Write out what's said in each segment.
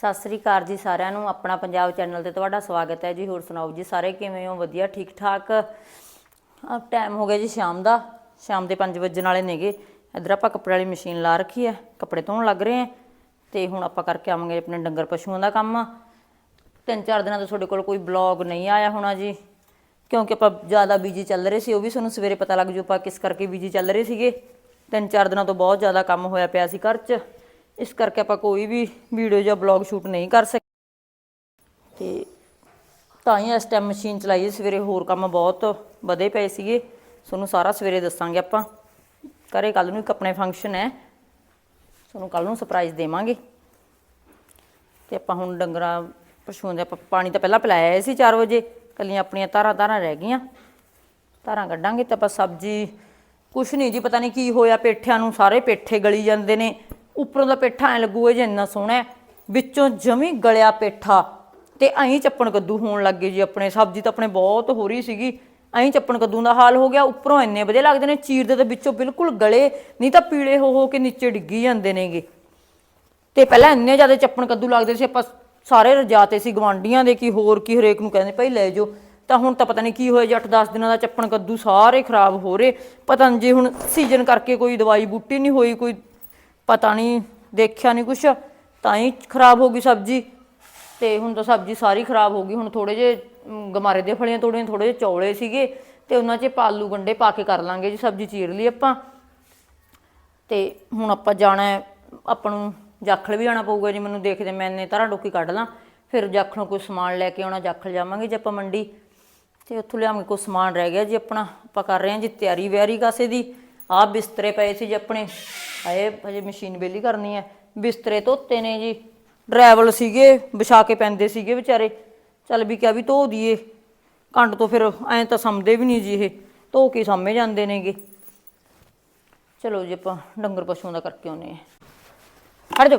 ਸਤਿ ਸ੍ਰੀ ਅਕਾਲ ਜੀ ਸਾਰਿਆਂ ਨੂੰ। ਆਪਣਾ ਪੰਜਾਬ ਚੈਨਲ ਤੇ ਤੁਹਾਡਾ ਸਵਾਗਤ ਹੈ ਜੀ। ਹੋਰ ਸੁਣਾਓ ਜੀ ਸਾਰੇ ਕਿਵੇਂ ਹੋ? ਵਧੀਆ ਠੀਕ ਠਾਕ ਆ ਟਾਈਮ ਹੋ ਗਿਆ ਜੀ ਸ਼ਾਮ ਦਾ। ਸ਼ਾਮ ਦੇ 5 ਵਜੇ ਵਾਲੇ ਨੇਗੇ। ਇਧਰ ਆਪਾਂ ਕੱਪੜੇ ਵਾਲੀ ਮਸ਼ੀਨ ਲਾ ਰੱਖੀ ਹੈ। ਕੱਪੜੇ ਧੋਣ ਲੱਗ ਰਹੇ ਆ ਤੇ ਹੁਣ ਆਪਾਂ ਕਰਕੇ ਆਵਾਂਗੇ ਆਪਣੇ ਡੰਗਰ ਪਸ਼ੂਆਂ ਦਾ ਕੰਮ। ਤਿੰਨ ਚਾਰ ਦਿਨਾਂ ਤੋਂ ਤੁਹਾਡੇ ਕੋਲ ਕੋਈ ਬਲੌਗ ਨਹੀਂ ਆਇਆ ਹੋਣਾ ਜੀ। ਕਿਉਂਕਿ ਆਪਾਂ ਜ਼ਿਆਦਾ ਬਿਜ਼ੀ ਚੱਲ ਰਹੇ ਸੀ, ਉਹ ਵੀ ਤੁਹਾਨੂੰ ਸਵੇਰੇ ਪਤਾ ਲੱਗ ਜੂ ਆਪਾਂ ਕਿਸ ਕਰਕੇ ਬਿਜ਼ੀ ਚੱਲ ਰਹੇ ਸੀਗੇ। ਤਿੰਨ ਚਾਰ ਦਿਨਾਂ ਤੋਂ ਬਹੁਤ ਜ਼ਿਆਦਾ ਕੰਮ ਹੋਇਆ ਪਿਆ ਸੀ ਘਰ 'ਚ। ਇਸ ਕਰਕੇ ਆਪਾਂ ਕੋਈ ਵੀ ਵੀਡੀਓ ਜਾਂ ਬਲੌਗ ਸ਼ੂਟ ਨਹੀਂ ਕਰ ਸਕੇ ਤੇ ਤਾਂ ਹੀ ਇਸ ਟਾਈਮ ਮਸ਼ੀਨ ਚਲਾਈਏ ਸਵੇਰੇ ਹੋਰ ਕੰਮ ਬਹੁਤ ਵਧੇ ਪਏ ਸੀਗੇ। ਤੁਹਾਨੂੰ ਸਾਰਾ ਸਵੇਰੇ ਦੱਸਾਂਗੇ ਆਪਾਂ। ਘਰੇ ਕੱਲ ਨੂੰ ਇੱਕ ਆਪਣੇ ਫੰਕਸ਼ਨ ਹੈ। ਤੁਹਾਨੂੰ ਕੱਲ ਨੂੰ ਸਰਪ੍ਰਾਈਜ਼ ਦੇਵਾਂਗੇ। ਤੇ ਆਪਾਂ ਹੁਣ ਡੰਗਰਾਂ, ਪਸ਼ੂਆਂ ਦੇ ਆਪਾਂ ਪਾਣੀ ਤਾਂ ਪਹਿਲਾਂ ਪਿਲਾਇਆ ਸੀ 4 ਵਜੇ। ਕੱਲੀਆਂ ਆਪਣੀਆਂ ਤਾਰਾਂ ਤਾਰਾਂ ਰਹਿ ਗਈਆਂ। ਤਾਰਾਂ ਕੱਢਾਂਗੇ ਤਾਂ ਆਪਾਂ ਸਬਜ਼ੀ, ਕੁਛ ਨਹੀਂ ਜੀ, ਪਤਾ ਨਹੀਂ ਕੀ ਹੋਇਆ। ਪੇਠਿਆਂ ਨੂੰ ਸਾਰੇ ਪੇਠੇ ਗਲੀ ਜਾਂਦੇ ਨੇ। ਉੱਪਰੋਂ ਦਾ ਪੇਠਾ ਐ ਲੱਗੂਗਾ ਜੇ ਇੰਨਾ ਸੋਹਣਾ ਹੈ, ਵਿੱਚੋਂ ਜਮੀ ਗਲਿਆ ਪੇਠਾ। ਤੇ ਐਂ ਚੱਪਣ ਕੱਦੂ ਹੋਣ ਲੱਗ ਗਏ ਜੀ ਆਪਣੇ। ਸਬਜ਼ੀ ਤਾਂ ਆਪਣੇ ਬਹੁਤ ਹੋ ਰਹੀ ਸੀਗੀ। ਐਂ ਚੱਪਣ ਕੱਦੂ ਦਾ ਹਾਲ ਹੋ ਗਿਆ। ਉੱਪਰੋਂ ਇੰਨੇ ਵਧੀਆ ਲੱਗਦੇ ਨੇ। ਚੀਰਦੇ ਤੇ ਵਿੱਚੋਂ ਬਿਲਕੁਲ ਗਲੇ ਨਹੀਂ ਤਾਂ ਪੀਲੇ ਹੋ ਹੋ ਕੇ ਨੀਚੇ ਡਿੱਗੀ ਜਾਂਦੇ ਨੇਗੇ। ਤੇ ਪਹਿਲਾਂ ਇੰਨੇ ਜ਼ਿਆਦਾ ਚੱਪਣ ਕੱਦੂ ਲੱਗਦੇ ਸੀ। ਆਪਾਂ ਸਾਰੇ ਰਜਾਤੇ ਸੀ ਗਵਾਂਡੀਆਂ ਦੇ ਕੀ ਹੋਰ ਕੀ ਹਰੇਕ ਨੂੰ ਕਹਿੰਦੇ ਭਾਈ ਲੈ ਜਾਓ। ਤਾਂ ਹੁਣ ਤਾਂ ਪਤਾ ਨਹੀਂ ਕੀ ਹੋਇਆ ਜੀ 8-10 ਦਿਨਾਂ ਦਾ ਚੱਪਣ ਕੱਦੂ ਸਾਰੇ ਖਰਾਬ ਹੋ ਰਹੇ। ਪਤਾ ਨਹੀਂ ਜੀ ਹੁਣ ਸੀਜ਼ਨ ਕਰਕੇ ਕੋਈ ਦਵਾਈ ਬੂਟੀ ਨਹੀਂ ਹੋਈ ਕੋਈ ਪਤਾ ਨਹੀਂ ਦੇਖਿਆ ਨਹੀਂ ਕੁਛ, ਤਾਂ ਹੀ ਖਰਾਬ ਹੋ ਗਈ ਸਬਜ਼ੀ। ਤੇ ਹੁਣ ਤਾਂ ਸਬਜ਼ੀ ਸਾਰੀ ਖਰਾਬ ਹੋ ਗਈ, ਹੁਣ ਥੋੜੇ ਜੇ ਗਮਾਰੇ ਦੇ ਫਲੀਆਂ ਤੋੜੀਆਂ ਥੋੜੇ ਜਿਹੇ ਚੌਲੇ ਸੀਗੇ, ਤੇ ਉਹਨਾਂ 'ਚ ਪਾਲੂ ਗੰਡੇ ਪਾ ਕੇ ਕਰ ਲਾਂਗੇ ਜੀ, ਸਬਜ਼ੀ ਚੀਰ ਲਈ ਆਪਾਂ। ਤੇ ਹੁਣ ਆਪਾਂ ਜਾਣਾ ਹੈ, ਆਪਾਂ ਨੂੰ ਜਾਖਲ ਵੀ ਜਾਣਾ ਪਊਗਾ ਜੀ, ਮੈਨੂੰ ਦੇਖਦੇ, ਮੈਂ ਇੰਨੇ ਤਰ੍ਹਾਂ ਡੋਕੀ ਕੱਢ ਲਾਂ। ਫਿਰ ਜਾਖਲੋਂ ਕੋਈ ਸਮਾਨ ਲੈ ਕੇ ਆਉਣਾ, ਜਾਖਲ ਜਾਵਾਂਗੇ ਜੇ ਆਪਾਂ ਮੰਡੀ। ਤੇ ਉੱਥੋਂ ਲਿਆਵਾਂਗੇ ਕੋਈ ਸਮਾਨ ਰਹਿ ਗਿਆ ਜੀ ਆਪਣਾ, ਆਪਾਂ ਕਰ ਰਹੇ ਹਾਂ ਜੀ ਤਿਆਰੀ ਵਿਆਰੀ ਕਾਸੇ ਦੀ। ਆਹ ਬਿਸਤਰੇ ਪਏ ਸੀ ਜੀ ਆਪਣੇ। ਆਏ ਹਜੇ ਮਸ਼ੀਨ ਬੇਲੀ ਕਰਨੀ ਹੈ। ਬਿਸਤਰੇ ਧੋਤੇ ਨੇ ਜੀ। ਡਰਾਈਵਲ ਸੀਗੇ, ਵਿਛਾ ਕੇ ਪੈਂਦੇ ਸੀਗੇ ਵਿਚਾਰੇ। ਚੱਲ ਵੀ ਕਿਹਾ ਵੀ ਧੋ ਦਈਏ। ਕੰਡ ਤੋਂ ਫਿਰ ਐਂ ਤਾਂ ਸਮਝਦੇ ਵੀ ਨਹੀਂ ਜੀ ਇਹ। ਧੋ ਕੇ ਸਾਹਮਣੇ ਜਾਂਦੇ ਨੇਗੇ। ਚਲੋ ਜੀ ਆਪਾਂ ਡੰਗਰ ਪਸ਼ੂਆਂ ਦਾ ਕਰਕੇ ਆਉਨੇ ਆ ਹਟ ਜਾਓ।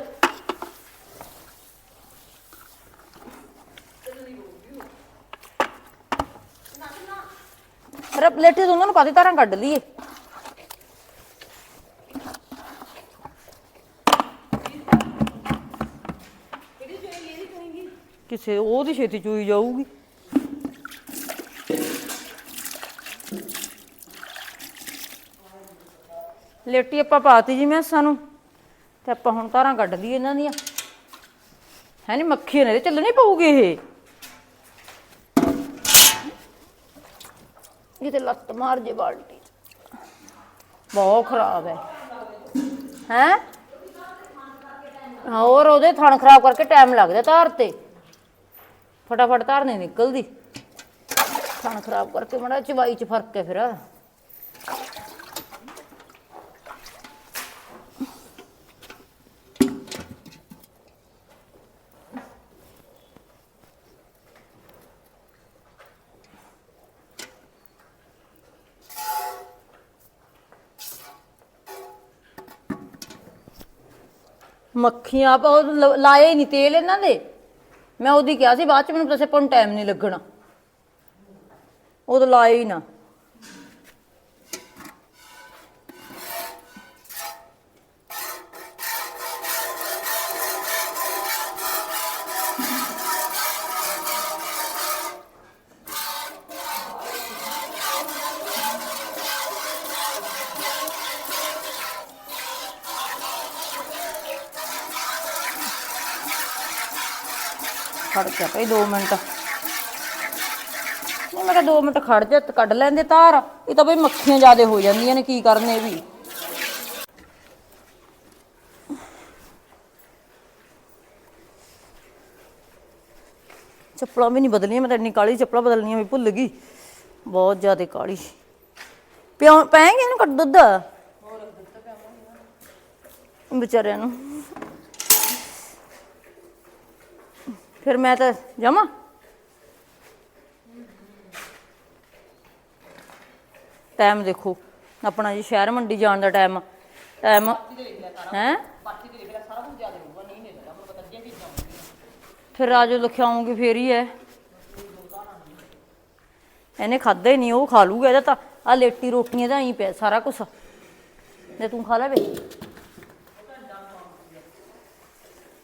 ਅਰੇ ਪਲੇਟੇ ਤੋਂ ਉਹਨਾਂ ਨੂੰ ਕਾਦੀ ਤਰ੍ਹਾਂ ਕੱਢ ਲਈਏ? ਕਿਸੇ ਉਹਦੀ ਛੇਤੀ ਚੂਈ ਜਾਊਗੀ। ਲੇਟੀ ਆਪਾਂ ਪਾਤੀ ਜੀ ਮੈਂ ਸਾਨੂੰ ਤੇ ਆਪਾਂ ਹੁਣ ਤਾਰਾਂ ਕੱਢ ਲਈ ਇਹਨਾਂ ਦੀਆਂ। ਹੈ ਨਹੀਂ ਮੱਖੀ ਨੇ ਚੱਲਣੀ ਪਊਗੀ ਇਹ। ਇਹ ਤੇ ਲੱਤ ਮਾਰ ਜੇ ਬਾਲਟੀ। ਬਹੁਤ ਖਰਾਬ ਹੈ? ਹੈ ਹੋਰ ਉਹਦੇ ਥਣ ਖਰਾਬ ਕਰਕੇ ਟਾਈਮ ਲੱਗਦਾ ਧਾਰ ਤੇ। ਫਟਾਫਟ ਧਾਰ ਨਿਕਲਦੀ। ਥਣ ਖਰਾਬ ਕਰਕੇ ਮੜਾ ਚਵਾਈ ਚ ਫ਼ਰਕ ਹੈ ਫਿਰ। ਮੱਖੀਆਂ ਆਪਾਂ ਉਹ ਲਾਏ ਨਹੀਂ ਤੇਲ ਇਹਨਾਂ ਦੇ। ਮੈਂ ਉਹਦੀ ਕਿਹਾ ਸੀ, ਬਾਅਦ ਚ ਮੈਨੂੰ ਦੱਸੇ ਪਨ ਟਾਈਮ ਨਹੀਂ ਲੱਗਣਾ। ਉਹ ਤਾਂ ਲਾਏ ਹੀ ਨਾ। ਖੜ ਜਾ ਭਈ 2 ਮਿੰਟ। ਨਹੀਂ ਮੈਂ ਕਿਹਾ 2 ਮਿੰਟ ਖੜ ਜਾ ਤੇ ਕੱਢ ਲੈਂਦੇ ਤਾਰ ਇਹ ਤਾਂ ਬਈ ਮੱਖੀਆਂ ਜ਼ਿਆਦੇ ਹੋ ਜਾਂਦੀਆਂ ਨੇ ਕੀ ਕਰਨੇ ਵੀ। ਚੱਪਲਾਂ ਵੀ ਨਹੀਂ ਬਦਲੀਆਂ ਮੈਂ ਤਾਂ ਇੰਨੀ ਕਾਲੀ ਚੱਪਲਾਂ ਬਦਲਣੀਆਂ ਵੀ ਭੁੱਲ ਗਈ। ਬਹੁਤ ਜ਼ਿਆਦੇ ਕਾਲੀ। ਪਿਓ ਪੈਣਗੇ ਇਹਨੂੰ ਕੱਢ ਦੁੱਧ? ਵਿਚਾਰਿਆਂ ਨੂੰ। ਫਿਰ ਮੈਂ ਤਾਂ ਜਾਵਾਂ? ਟਾਈਮ ਦੇਖੋ ਆਪਣਾ ਜੀ ਸ਼ਹਿਰ ਮੰਡੀ ਜਾਣ ਦਾ ਟਾਈਮ ਟਾਈਮ ਹੈ? ਫਿਰ ਰਾਜੋ ਲਿਖਾਉਂਗੀ ਫੇਰ ਹੀ ਹੈ। ਇਹਨੇ ਖਾਦਾ ਹੀ ਨਹੀਂ ਉਹ ਖਾ ਲੂਗਾ ਇਹਦਾ ਤਾਂ ਆ ਲੇਟੀ ਰੋਟੀਆਂ ਦਾ ਹੀ ਪਿਆ ਸਾਰਾ ਕੁਝ ਤੇ ਤੂੰ ਖਾ ਲੈ ਵੇ।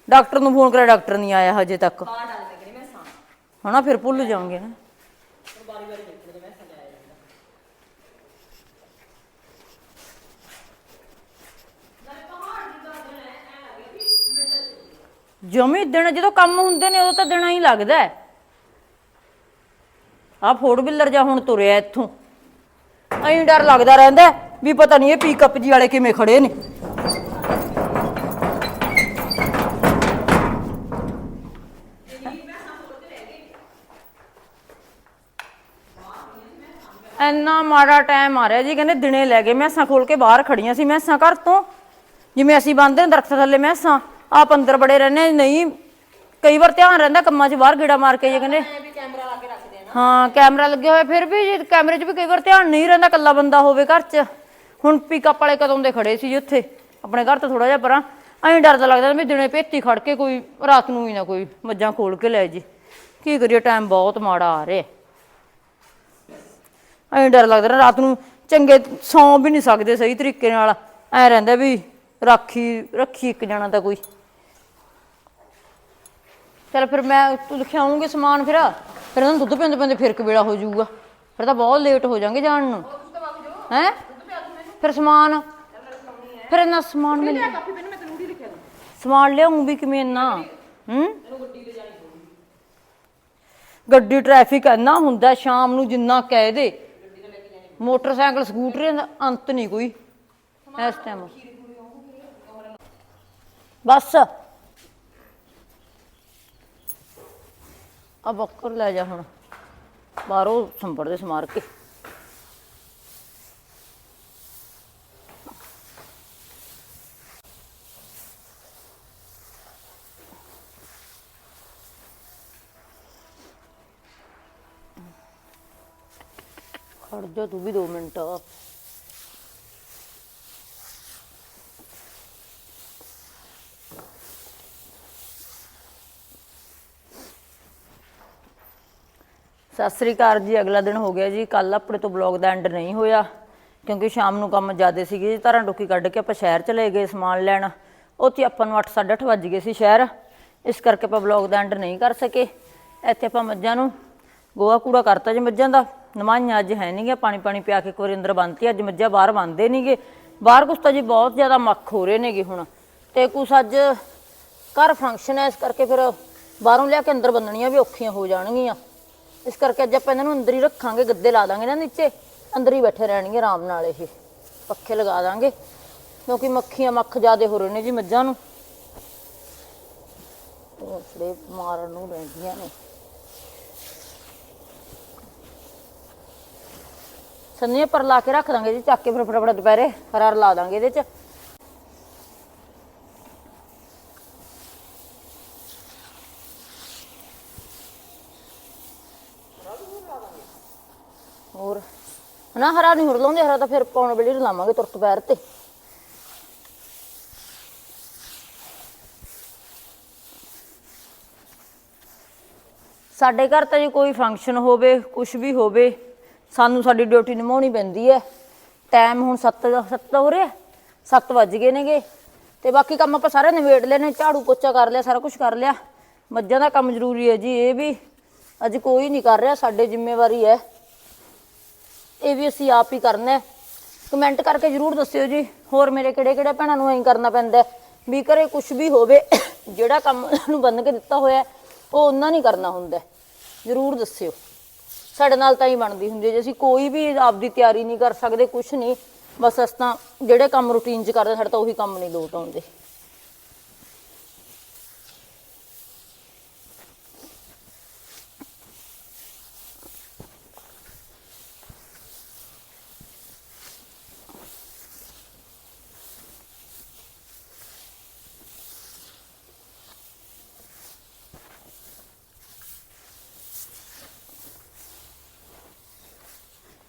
ਡਾਕਟਰ ਨੂੰ ਫੋਨ ਕਰਿਆ ਡਾਕਟਰ ਨਹੀਂ ਆਇਆ ਹਜੇ ਤੱਕ। ਹਣਾ ਫਿਰ ਭੁੱਲ ਜਾਵਾਂਗੇ ਨਾ। ਜਮੀ ਦਿਨ ਜਦੋਂ ਕੰਮ ਹੁੰਦੇ ਨੇ ਉਦੋਂ ਤਾਂ ਦਿਨਾਂ ਹੀ ਲੱਗਦਾ ਹੈ। ਆ ਫੋਰ ਵੀਲਰ ਜਾਂ ਹੁਣ ਤੁਰਿਆ ਇੱਥੋਂ। ਐਂ ਡਰ ਲੱਗਦਾ ਰਹਿੰਦਾ ਹੈ ਵੀ ਪਤਾ ਨਹੀਂ ਇਹ ਪਿਕਅਪ ਜੀ ਵਾਲੇ ਕਿਵੇਂ ਖੜੇ ਨੇ। ਇੰਨਾ ਮਾੜਾ ਟਾਈਮ ਆ ਰਿਹਾ ਜੀ ਕਹਿੰਦੇ ਦਿਨੇ ਲੈ ਗਏ ਮੈਸਾਂ ਖੋਲ ਕੇ ਬਾਹਰ ਖੜੀਆਂ ਸੀ ਮੈਸਾਂ ਘਰ ਤੋਂ। ਜਿਵੇਂ ਅਸੀਂ ਬੰਦੇ ਦਰਖਤ ਥੱਲੇ ਮੈਸਾਂ ਆਪ ਅੰਦਰ ਬੜੇ ਰਹਿੰਦੇ ਨਹੀਂ ਕਈ ਵਾਰ ਧਿਆਨ ਰਹਿੰਦਾ ਕੰਮਾਂ 'ਚ ਬਾਹਰ ਗੇੜਾ ਮਾਰ ਕੇ ਜੇ ਕਹਿੰਦੇ। ਹਾਂ ਕੈਮਰਾ ਲੱਗਿਆ ਹੋਇਆ ਫਿਰ ਵੀ ਜੇ ਕੈਮਰੇ 'ਚ ਵੀ ਕਈ ਵਾਰ ਧਿਆਨ ਨਹੀਂ ਰਹਿੰਦਾ ਕੱਲਾ ਬੰਦਾ ਹੋਵੇ ਘਰ 'ਚ। ਹੁਣ ਪਿਕਅਪ ਵਾਲੇ ਕਦੋਂ ਦੇ ਖੜੇ ਸੀ ਜੀ ਉੱਥੇ? ਆਪਣੇ ਘਰ ਤੋਂ ਥੋੜਾ ਜਿਹਾ ਪਰਾਂ। ਐਂ ਡਰਦਾ ਲੱਗਦਾ ਵੀ ਦਿਨੇ ਭੇਤੀ ਖੜ ਕੇ ਕੋਈ ਰਾਤ ਨੂੰ ਹੀ ਨਾ ਕੋਈ ਮੱਝਾਂ ਖੋਲ ਕੇ ਲੈ ਜੀ। ਕੀ ਕਰੀਏ ਟਾਈਮ ਬਹੁਤ ਮਾੜਾ ਆ ਰਿਹਾ। ਐਂ ਡਰ ਲੱਗਦਾ ਨਾ, ਰਾਤ ਨੂੰ ਚੰਗੇ ਸੌਂ ਵੀ ਨਹੀਂ ਸਕਦੇ ਸਹੀ ਤਰੀਕੇ ਨਾਲ। ਐ ਰਹਿੰਦਾ ਵੀ ਰਾਖੀ, ਰੱਖੀ ਇੱਕ ਜਾਣਾ ਤਾਂ ਕੋਈ। ਚਲ ਫਿਰ ਮੈਂ ਤੂੰ ਲਿਖਾਉਂਗੇ ਸਮਾਨ ਫਿਰ। ਫਿਰ ਉਹਨਾਂ ਨੂੰ ਦੁੱਧ ਪਿੰਦੇ ਪਿੰਦੇ ਫਿਰ ਕਵੇਲਾ ਹੋ ਜਾਊਗਾ। ਫਿਰ ਤਾਂ ਬਹੁਤ ਲੇਟ ਹੋ ਜਾਾਂਗੇ ਜਾਣ ਨੂੰ। ਹੈ? ਫਿਰ ਸਮਾਨ, ਫਿਰ ਇੰਨਾ ਸਮਾਨ ਮਿਲ ਸਮਾਨ ਲਿਆਉਂ ਵੀ ਕਿਵੇਂ ਇੰਨਾ? ਹੂੰ? ਗੱਡੀ ਟ੍ਰੈਫਿਕ ਇੰਨਾ ਹੁੰਦਾ, ਸ਼ਾਮ ਨੂੰ ਜਿੰਨਾ ਕਹਿ ਦੇ। ਮੋਟਰਸਾਈਕਲ, ਸਕੂਟਰ ਦਾ ਅੰਤ ਨਹੀਂ ਕੋਈ ਇਸ ਟਾਈਮ ਬਸ। ਆ ਬੱਕਰ ਲੈ ਜਾ ਹੁਣ। ਬਾਹਰੋਂ ਸੰਭੜ ਦੇ ਸਮਾਰ ਕੇ। ਖੜ ਜਾ ਤੂੰ ਵੀ 2 ਮਿੰਟ। ਸਤਿ ਸ੍ਰੀ ਅਕਾਲ ਜੀ, ਅਗਲਾ ਦਿਨ ਹੋ ਗਿਆ ਜੀ। ਕੱਲ ਆਪਣੇ ਤੋਂ ਬਲੌਗ ਦਾ ਐਂਡ ਨਹੀਂ ਹੋਇਆ, ਕਿਉਂਕਿ ਸ਼ਾਮ ਨੂੰ ਕੰਮ ਜ਼ਿਆਦੇ ਸੀਗੇ ਜੀ। ਧਾਰਾਂ ਟੋਕੀ ਕੱਢ ਕੇ ਆਪਾਂ ਸ਼ਹਿਰ ਚਲੇ ਗਏ ਸਮਾਨ ਲੈਣ। ਉੱਥੇ ਆਪਾਂ ਨੂੰ 8:30 ਵੱਜ ਗਏ ਸੀ ਸ਼ਹਿਰ। ਇਸ ਕਰਕੇ ਆਪਾਂ ਬਲੌਗ ਦਾ ਐਂਡ ਨਹੀਂ ਕਰ ਸਕੇ। ਇੱਥੇ ਆਪਾਂ ਮੱਝਾਂ ਨੂੰ ਗੋਹਾ ਕੂੜਾ ਕਰਤਾ ਜੀ ਮੱਝਾਂ ਦਾ। ਨਮਾਈਆਂ ਅੱਜ ਹੈ ਨਹੀਂਗੇ ਪਾਣੀ ਪਾਣੀ ਪਿਆ ਕੇ ਇੱਕ ਵਾਰੀ ਅੰਦਰ ਬੰਨਤੀ, ਅੱਜ ਮੱਝਾਂ ਬਾਹਰ ਬੰਨਦੇ ਨਹੀਂਗੇ ਬਾਹਰ ਕੁਛ ਤਾਂ ਜੀ ਬਹੁਤ ਜ਼ਿਆਦਾ ਮੱਖ ਹੋ ਰਹੇ ਨੇਗੇ ਹੁਣ। ਤੇ ਕੁਛ ਅੱਜ ਘਰ ਫੰਕਸ਼ਨ ਹੈ, ਇਸ ਕਰਕੇ ਫਿਰ ਬਾਹਰੋਂ ਲਿਆ ਕੇ ਅੰਦਰ ਬੰਨਣੀਆਂ ਵੀ ਔਖੀਆਂ ਹੋ ਜਾਣਗੀਆਂ। ਇਸ ਕਰਕੇ ਅੱਜ ਆਪਾਂ ਇਹਨਾਂ ਨੂੰ ਅੰਦਰ ਹੀ ਰੱਖਾਂਗੇ, ਗੱਦੇ ਲਾ ਦਾਂਗੇ ਨਾ ਨੀਚੇ, ਅੰਦਰ ਹੀ ਬੈਠੇ ਰਹਿਣਗੇ ਆਰਾਮ ਨਾਲ ਇਹ। ਪੱਖੇ ਲਗਾ ਦਾਂਗੇ, ਕਿਉਂਕਿ ਮੱਖੀਆਂ ਮੱਖ ਜ਼ਿਆਦੇ ਹੋ ਰਹੇ ਨੇ ਜੀ ਮੱਝਾਂ ਨੂੰ। ਉਸਲੇ ਮਾਰਨ ਨੂੰ ਰਹਿੰਦੀਆਂ ਨੇ। ਸੰਨੀ ਪਰ ਲਾ ਕੇ ਰੱਖ ਦਾਂਗੇ ਜੀ, ਚੱਕ ਕੇ ਫਿਰ ਫਟਾਫਟ ਦੁਪਹਿਰੇ ਹਰਾਰ ਲਾ ਦਾਂਗੇ ਇਹਦੇ ਚ। ਹੋਰ? ਨਾ ਹਰਾ ਨਹੀਂ ਹੁਰ ਲਾਉਂਦੇ, ਹਰਾ ਤਾਂ ਫਿਰ ਪਾਉਣ ਵੇਲੇ ਲਾਵਾਂਗੇ ਤੁਰਤ ਪੈਰ ਤੇ। ਸਾਡੇ ਘਰ ਤਾਂ ਜੇ ਕੋਈ ਫੰਕਸ਼ਨ ਹੋਵੇ ਕੁਝ ਵੀ ਹੋਵੇ ਸਾਨੂੰ ਸਾਡੀ ਡਿਊਟੀ ਨਿਭਾਉਣੀ ਪੈਂਦੀ ਹੈ। ਟਾਈਮ ਹੁਣ 7 7 ਹੋ ਰਿਹਾ। 7 ਵੱਜ ਗਏ ਨੇਗੇ। ਤੇ ਬਾਕੀ ਕੰਮ ਆਪਾਂ ਸਾਰੇ ਨਿਬੇੜ ਲਏ ਨੇ ਝਾੜੂ ਪੋਚਾ ਕਰ ਲਿਆ, ਸਾਰਾ ਕੁਝ ਕਰ ਲਿਆ। ਮੱਝਾਂ ਦਾ ਕੰਮ ਜ਼ਰੂਰੀ ਹੈ ਜੀ ਇਹ ਵੀ। ਅੱਜ ਕੋਈ ਨਹੀਂ ਕਰ ਰਿਹਾ, ਸਾਡੇ ਜ਼ਿੰਮੇਵਾਰੀ ਹੈ। ਇਹ ਵੀ ਅਸੀਂ ਆਪ ਹੀ ਕਰਨਾ ਹੈ। ਕਮੈਂਟ ਕਰਕੇ ਜਰੂਰ ਦੱਸਿਓ ਜੀ। ਹੋਰ ਮੇਰੇ ਕਿਹੜੇ ਕਿਹੜੇ ਭੈਣਾਂ ਨੂੰ ਐਂ ਕਰਨਾ ਪੈਂਦਾ ਵੀ ਘਰੇ ਕੁਝ ਵੀ ਹੋਵੇ, ਜਿਹੜਾ ਕੰਮ ਉਹਨਾਂ ਨੂੰ ਬੰਨ ਕੇ ਦਿੱਤਾ ਹੋਇਆ ਉਹ ਉਹਨਾਂ ਨਹੀਂ ਕਰਨਾ ਹੁੰਦਾ ਜਰੂਰ ਦੱਸਿਓ। ਸਾਡੇ ਨਾਲ ਤਾਂ ਹੀ ਬਣਦੀ ਹੁੰਦੀ ਹੈ ਜੇ। ਅਸੀਂ ਕੋਈ ਵੀ ਆਪਦੀ ਤਿਆਰੀ ਨਹੀਂ ਕਰ ਸਕਦੇ ਕੁਝ ਨਹੀਂ। ਬਸ ਅਸੀਂ ਤਾਂ ਜਿਹੜੇ ਕੰਮ ਰੂਟੀਨ 'ਚ ਕਰਦੇ, ਸਾਡੇ ਤਾਂ ਉਹੀ ਕੰਮ ਨਹੀਂ ਲੋਟ ਆਉਂਦੇ।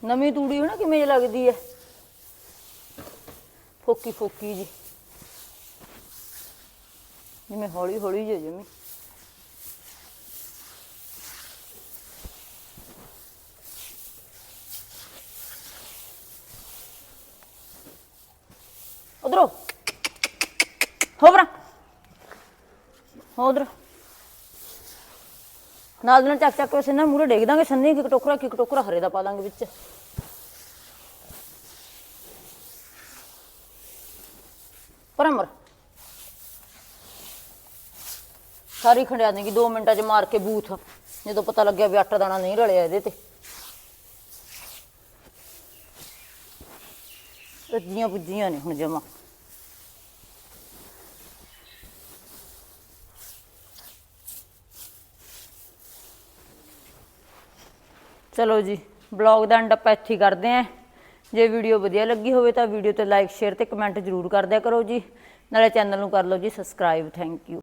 ਨਵੀਂ ਤੂੜੀ ਹੋਣਾ ਕਿਵੇਂ ਜਿਹੀ ਲੱਗਦੀ ਹੈ? ਫੋਕੀ ਫੋਕੀ ਜੀ ਜਿਵੇਂ ਹੌਲੀ ਹੌਲੀ ਜੇ ਜਮੀ। ਨਾਲ ਨਾਲ ਚੱਕ ਚੱਕ ਕੇ ਸਿੰਨਾ ਮੂਰੇ ਡੇਗ ਦਾਂਗੇ, ਸੰਨੀ ਕਿ ਟੋਕਰਾ ਕਿ ਟੋਕਰਾ ਹਰੇ ਦਾ ਪਾ ਦਾਂਗੇ ਵਿੱਚ। ਪਰਮਰ ਸਾਰੀ ਖੰਡਿਆ ਦੇਗੀ 2 ਮਿੰਟਾਂ 'ਚ ਮਾਰ ਕੇ ਬੂਥ। ਜਦੋਂ ਪਤਾ ਲੱਗਿਆ ਵੀ ਆਟਾ ਦਾਣਾ ਨਹੀਂ ਰਲਿਆ ਇਹਦੇ ਤੇ। ਰੱਜੀਆਂ ਪੁੱਜੀਆਂ ਨੇ ਹੁਣ ਜਮਾ। ਚਲੋ ਜੀ ਬਲੌਗ ਦਾ ਐਂਡ ਆਪਾਂ ਇੱਥੇ ਹੀ ਕਰਦੇ ਆਂ ਜੇ ਵੀਡੀਓ ਵਧੀਆ ਲੱਗੀ ਹੋਵੇ ਤਾਂ ਵੀਡੀਓ ਤੇ ਲਾਈਕ ਸ਼ੇਅਰ ਤੇ ਕਮੈਂਟ ਜ਼ਰੂਰ ਕਰ ਦਿਆ ਕਰੋ ਜੀ। ਨਾਲੇ ਚੈਨਲ ਨੂੰ ਕਰ ਲਓ ਜੀ ਸਬਸਕ੍ਰਾਈਬ ਥੈਂਕ ਯੂ